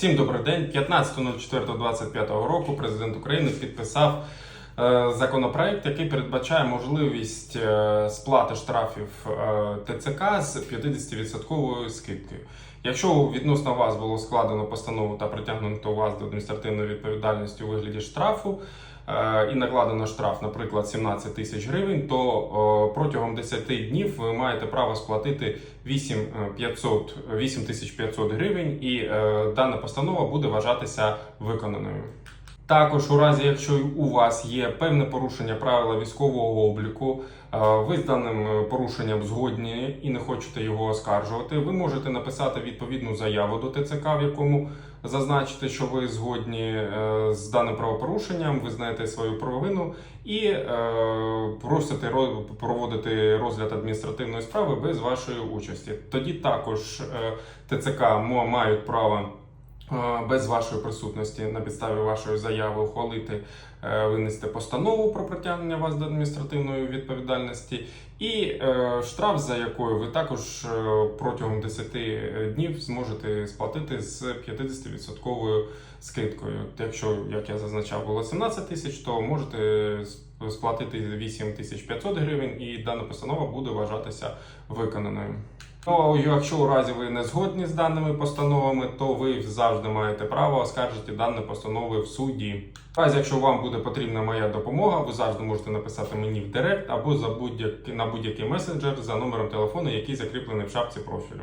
Всім добрий день. 15.04.25 року президент України підписав законопроект, який передбачає можливість е, сплати штрафів е, ТЦК з 50% скидкою. Якщо відносно вас було складено постанову та притягнуто вас до адміністративної відповідальності у вигляді штрафу е, і накладено штраф, наприклад, 17 тисяч гривень, то е, протягом 10 днів ви маєте право сплатити 8500 8500 гривень, і е, дана постанова буде вважатися виконаною. Також у разі, якщо у вас є певне порушення правила військового обліку, е, ви з даним е, порушенням згодні і не хочете його оскаржувати, ви можете написати відповідну заяву до ТЦК, в якому зазначите, що ви згодні е, з даним правопорушенням, ви знаєте свою провину і просите проводити розгляд адміністративної справи без вашої участі. Тоді також ТЦК мають право без вашої присутності на підставі вашої заяви ухвалити е, винести постанову про притягнення вас до адміністративної відповідальності, і е, штраф, за якою ви також е, протягом 10 днів зможете сплатити з 50% скидкою. Якщо, як я зазначав, було 17 тисяч, то можете сп- сплатити 8500 гривень, і дана постанова буде вважатися виконаною. Ну, якщо у разі ви не згодні з даними постановами, то ви завжди маєте право оскаржити дані постанови в суді. В разі, якщо вам буде потрібна моя допомога, ви завжди можете написати мені в директ або за будь-який на будь-який месенджер за номером телефону, який закріплений в шапці профілю.